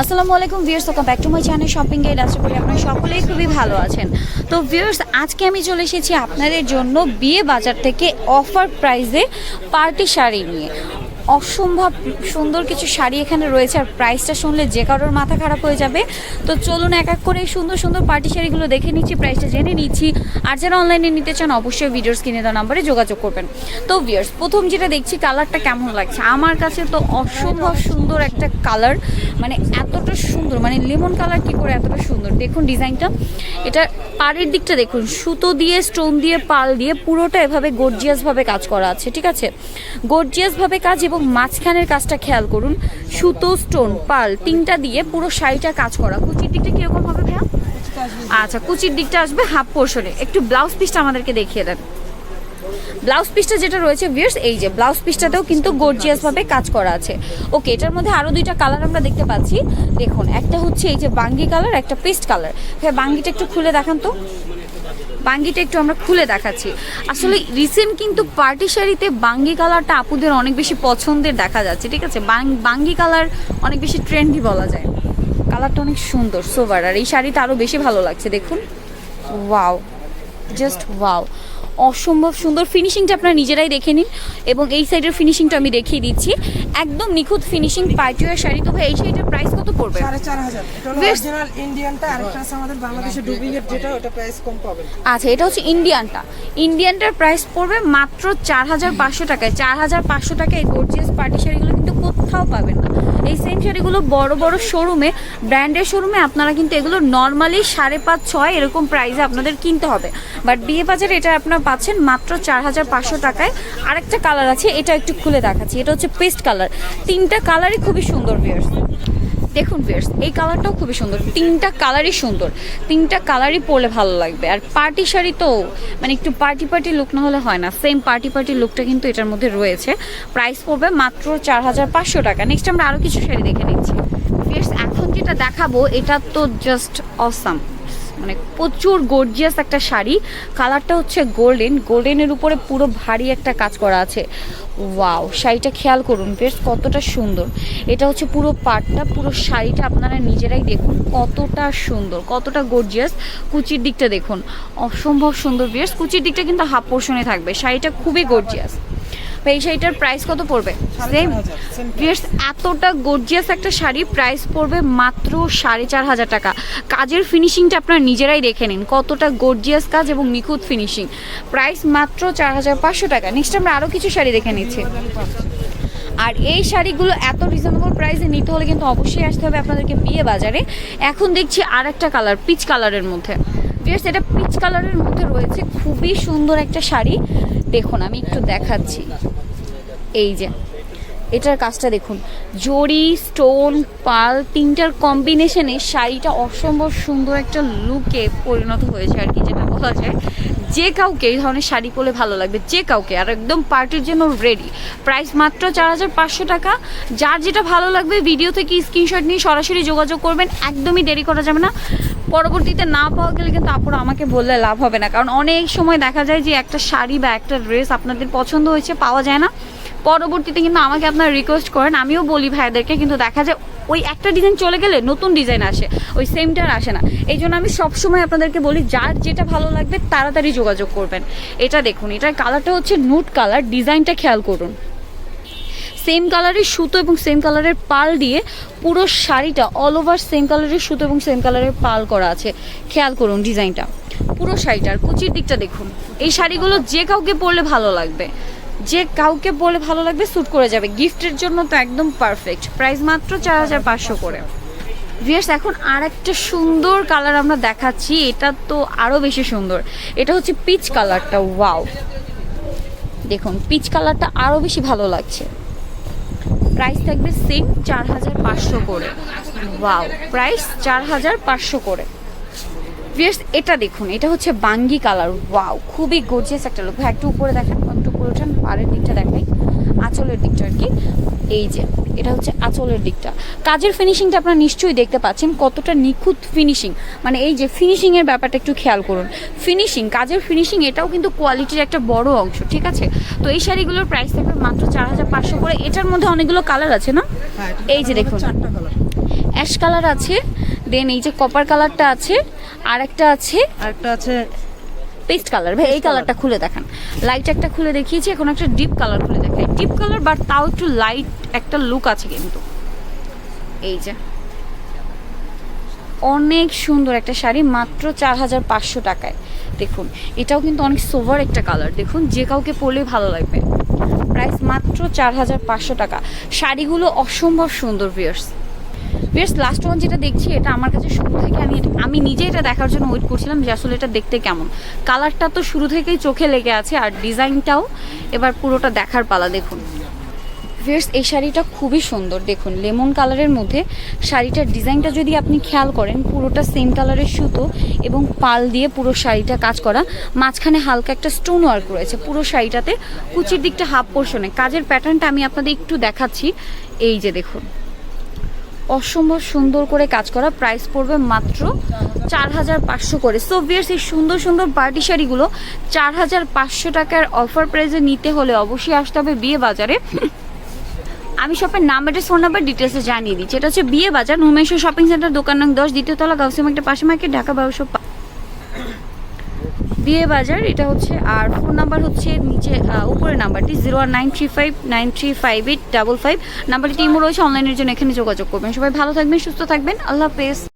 আসসালামু আলাইকুম viewers welcome back to my channel shopping guide আশা করি আপনারা সকলেই খুবই ভালো আছেন। তো ভিউর্স আজকে আমি চলে এসেছি আপনাদের জন্য বিয়ে বাজার থেকে অফার প্রাইসে পার্টি শাড়ি নিয়ে। অসম্ভব সুন্দর কিছু শাড়ি এখানে রয়েছে, আর প্রাইসটা শুনলে যে কারোর মাথা খারাপ হয়ে যাবে। তো চলুন এক এক করে এই সুন্দর সুন্দর পার্টি শাড়িগুলো দেখে নিচ্ছি প্রাইসটা জেনে নিচ্ছি। আর যারা অনলাইনে নিতে চান, অবশ্যই ভিডিওর স্ক্রিনে দেওয়া নাম্বারে যোগাযোগ করবেন। তো ভিউয়ার্স প্রথম যেটা দেখছি কালারটা কেমন লাগছে? আমার কাছে তো অসম্ভব সুন্দর একটা কালার মানে এতটা সুন্দর মানে লেমন কালার কি করে এতটা সুন্দর? দেখুন ডিজাইনটা এটা পাড়ের দিকটা দেখুন সুতো দিয়ে স্টোন দিয়ে পাল দিয়ে পুরোটা এভাবে গর্জিয়াসভাবে কাজ করা আছে ঠিক আছে? গর্জিয়াসভাবে কাজ এবং মাঝখানের কাজটা খেয়াল করুন সুতো স্টোন পাল তিনটা দিয়ে পুরো শাড়িটা কাজ করা। কুচির দিকটা কীরকম হবে ভাইয়া? আচ্ছা কুচির দিকটা আসবে হাফ পোর্শনে একটু ব্লাউজ পিসটা আমাদেরকে দেখিয়ে দেন। ব্লাউজ পিসটা যেটা রয়েছে ভিয়ার্স এই যে, ব্লাউজ পিসটাতেও কিন্তু গর্জিয়াস ভাবে কাজ করা আছে। ওকে এটার মধ্যে আরও দুইটা কালার আমরা দেখতে পাচ্ছি। দেখুন, একটা হচ্ছে এই যে বাঙ্গি কালার একটা পেস্ট কালার হ্যাঁ বাঙ্গিটা একটু খুলে দেখান তো। বাঙ্গিটা একটু আমরা খুলে দেখাচ্ছি। আসলে রিসেন্ট কিন্তু পার্টি শাড়িতে বাঙ্গি কালারটা আপুদের অনেক বেশি পছন্দের দেখা যাচ্ছে, ঠিক আছে? বাঙ্গি কালার অনেক বেশি ট্রেন্ডি বলা যায়। কালারটা অনেক সুন্দর সোভার আর এই শাড়িটা আরও বেশি ভালো লাগছে, দেখুন। ওয়াও জাস্ট ওয়াও অসম্ভব সুন্দর ফিনিশিংটা আপনারা নিজেরাই দেখে নিন। এবং এই সাইডের ফিনিশিংটা আমি দেখিয়ে দিচ্ছি। একদম নিখুঁত ফিনিশিং পাইটুয়ার শাড়ি। তো ভাই এই শাড়িটার প্রাইস কত পড়বে? ইন্ডিয়ানটা আরেকটা আছে আমাদের বাংলাদেশে ডুপ্লিকেট যেটা ওটা প্রাইস কম পাবেন। আচ্ছা এটা হচ্ছে ইন্ডিয়ানটা ইন্ডিয়ানটার প্রাইস পড়বে মাত্র চার হাজার পাঁচশো টাকায়। চার হাজার পাঁচশো টাকায় গর্জিয়াস পার্টি শাড়িগুলো কোথাও পাবেন না। এই সেম শাড়িগুলো বড় বড় শোরুমে ব্র্যান্ডের শোরুমে আপনারা কিন্তু এগুলো নর্মালি সাড়ে পাঁচ, ছয় এরকম প্রাইসে আপনাদের কিনতে হবে। বাট বিয়ে বাজারে এটা আপনারা পাচ্ছেন মাত্র চার হাজার পাঁচশো টাকায়। আরেকটা কালার আছে, এটা একটু খুলে দেখাচ্ছি। এটা হচ্ছে পেস্ট কালার তিনটা কালারই খুবই সুন্দর বিয়ার্স দেখুন ভিয়ার্স এই কালারটাও খুবই সুন্দর। তিনটা কালারই সুন্দর। তিনটা কালারই পরলে ভালো লাগবে। আর পার্টি শাড়ি তো মানে একটু পার্টি পার্টি লুক না হলে হয় না। সেম পার্টি পার্টি লুকটা কিন্তু এটার মধ্যে রয়েছে। প্রাইস পড়বে মাত্র চার হাজার পাঁচশো টাকা। নেক্সট আমরা আরও কিছু শাড়ি দেখে নিচ্ছি। ভিয়ার্স এখন যেটা দেখাবো, এটা তো জাস্ট অসাম মানে প্রচুর গর্জিয়াস একটা শাড়ি। কালারটা হচ্ছে গোল্ডেন গোল্ডেনের উপরে পুরো ভারী একটা কাজ করা আছে। ওয়াও শাড়িটা খেয়াল করুন, বেশ কতটা সুন্দর। এটা হচ্ছে পুরো পাটটা, পুরো শাড়িটা আপনারা নিজেরাই দেখুন, কতটা সুন্দর, কতটা গর্জিয়াস কুচির দিকটা দেখুন, অসম্ভব সুন্দর, বেশ। কুচির দিকটা কিন্তু হাফ পোর্শনে থাকবে, শাড়িটা খুবই গর্জিয়াস এই শাড়িটার প্রাইস কত পড়বে? এতটা গর্জিয়াস একটা শাড়ি প্রাইস পড়বে মাত্র সাড়ে চার হাজার টাকা। কাজের ফিনিশিংটা আপনারা নিজেরাই দেখে নিন। কতটা গর্জিয়াস কাজ এবং নিখুঁত ফিনিশিং প্রাইস মাত্র চার হাজার পাঁচশো টাকা। নেক্সট আমরা আরও কিছু শাড়ি দেখে নিচ্ছি। আর এই শাড়িগুলো এত রিজনেবল প্রাইসে নিতে হলে কিন্তু অবশ্যই আসতে হবে আপনাদেরকে বিয়ে বাজারে। এখন দেখছি আর একটা কালার পিচ কালারের মধ্যে। ভিউয়ার্স এটা পিচ কালারের মধ্যে রয়েছে। খুবই সুন্দর একটা শাড়ি। দেখুন, আমি একটু দেখাচ্ছি। এই যে, এটার কাজটা দেখুন। জরি স্টোন পাল তিনটার কম্বিনেশনে শাড়িটা অসম্ভব সুন্দর একটা লুকে পরিণত হয়েছে আর কি, যেটা বলা যায়। যে কাউকে এই ধরনের শাড়ি পরলে ভালো লাগবে, যে কাউকে। আর একদম পার্টির জন্য রেডি প্রাইস মাত্র চার হাজার পাঁচশো টাকা। যার যেটা ভালো লাগবে ভিডিও থেকে স্ক্রিনশট নিয়ে সরাসরি যোগাযোগ করবেন। একদমই দেরি করা যাবে না। পরবর্তীতে না পাওয়া গেলে কিন্তু আপুরা আমাকে বললে লাভ হবে না। কারণ অনেক সময় দেখা যায় যে একটা শাড়ি বা একটা ড্রেস আপনাদের পছন্দ হয়েছে, পাওয়া যায় না। পরবর্তীতে কিন্তু আমাকে আপনারা রিকোয়েস্ট করেন, আমিও বলি ভাইদেরকে, কিন্তু দেখা যায় ওই একটা ডিজাইন চলে গেলে নতুন ডিজাইন আসে, ওই সেমটার আসে না। এই জন্য আমি সবসময় আপনাদেরকে বলি, যার যেটা ভালো লাগবে তাড়াতাড়ি যোগাযোগ করবেন। এটা দেখুন, এটার কালারটা হচ্ছে নুট কালার ডিজাইনটা খেয়াল করুন। সেম কালারের সুতো এবং সেম কালারের পাল দিয়ে পুরো শাড়িটা অল ওভার সেম কালারের সুতো এবং সেম কালারের পাল করা আছে। খেয়াল করুন ডিজাইনটা পুরো শাড়িটার। কুচির দিকটা দেখুন, এই শাড়িগুলো যে কাউকে পরলে ভালো লাগবে। যে কাউকে বলে ভালো লাগবে স্যুট করে যাবে। গিফটের জন্য তো একদম পারফেক্ট প্রাইস মাত্র চার হাজার পাঁচশো করে। ভিয়ার্স এখন আর একটা সুন্দর কালার আমরা দেখাচ্ছি। এটা তো আরও বেশি সুন্দর। এটা হচ্ছে পিচ কালারটা ওয়াও দেখুন পিচ কালারটা আরও বেশি ভালো লাগছে। প্রাইস থাকবে সেম চার হাজার পাঁচশো করে। ওয়াও প্রাইস চার হাজার পাঁচশো করে। ভিয়ার্স এটা দেখুন, এটা হচ্ছে বাঙ্গি কালার ওয়াও খুবই গর্জিয়াস একটা লোক একটু উপরে দেখেন। উপরে ওঠান পাড়ের দিকটা দেখাই। আঁচলের দিকটা আর কি। এই যে এটা হচ্ছে আঁচলের দিকটা। কাজের ফিনিশিংটা আপনারা নিশ্চয়ই দেখতে পাচ্ছেন কতটা নিখুঁত ফিনিশিং মানে এই যে ফিনিশিংয়ের ব্যাপারটা একটু খেয়াল করুন। ফিনিশিং কাজের ফিনিশিং এটাও কিন্তু কোয়ালিটির একটা বড় অংশ ঠিক আছে? তো এই শাড়িগুলোর প্রাইস থাকবে মাত্র চার হাজার পাঁচশো করে। এটার মধ্যে অনেকগুলো কালার আছে না? হ্যাঁ এই যে দেখুন। অ্যাশ কালার আছে দেন এই যে কপার কালারটা আছে আর একটা আছে আর একটা আছে পেস্ট কালার ভাই এই কালারটা খুলে দেখান। লাইট একটা খুলে দেখিয়েছি এখন একটা ডিপ কালার খুলে দেখাই। ডিপ কালার বাট তাও একটু লাইট একটা লুক আছে কিন্তু। এই যে। অনেক সুন্দর একটা শাড়ি মাত্র চার হাজার পাঁচশো টাকায়। দেখুন এটাও কিন্তু অনেক সোভার একটা কালার দেখুন যে কাউকে পরলে ভালো লাগবে। প্রাইস মাত্র চার হাজার পাঁচশো টাকা। শাড়িগুলো অসম্ভব সুন্দর ভিয়ার্স ভিয়ার্স লাস্ট ওয়ান যেটা দেখছি, এটা আমার কাছে শুরু থেকে আমি আমি নিজে এটা দেখার জন্য ওয়েট করছিলাম যে আসলে এটা দেখতে কেমন। কালারটা তো শুরু থেকেই চোখে লেগে আছে আর ডিজাইনটাও এবার পুরোটা দেখার পালা, দেখুন। ভিয়ার্স এই শাড়িটা খুবই সুন্দর, দেখুন, লেমন কালারের মধ্যে। শাড়িটার ডিজাইনটা যদি আপনি খেয়াল করেন, পুরোটা সেম কালারের সুতো এবং পাল দিয়ে পুরো শাড়িটা কাজ করা। মাঝখানে হালকা একটা স্টোন ওয়ার্ক রয়েছে, পুরো শাড়িটাতে কুচির দিকটা হাফ পোর্শনে কাজের প্যাটার্নটা আমি আপনাদের একটু দেখাচ্ছি। এই যে দেখুন। অসম্ভব সুন্দর করে কাজ করা প্রাইস পড়বে মাত্র চার হাজার পাঁচশো করে। সো ভিয়ার্স এই সুন্দর সুন্দর পার্টি শাড়িগুলো চার হাজার পাঁচশো টাকার অফার প্রাইসে নিতে হলে অবশ্যই আসতে হবে বিয়ে বাজারে। আমি শপের নাম অ্যাড্রেস ফোন নাম্বার ডিটেলসে জানিয়ে দিচ্ছি। এটা হচ্ছে বিয়ে বাজার নুমেশ্বর শপিং সেন্টার দোকান নং দশ দ্বিতীয়তলা তলা একটা পাশে মার্কেট ঢাকা বারোশো বিয়ে বাজার এটা হচ্ছে, আর ফোন নাম্বার হচ্ছে নিচে উপরের নাম্বারটি zero one nine three five nine three five eight double five নাম্বারটি ইমো রয়েছে অনলাইনের জন্য এখানে যোগাযোগ করবেন। সবাই ভালো থাকবেন, সুস্থ থাকবেন। আল্লাহ হাফেজ।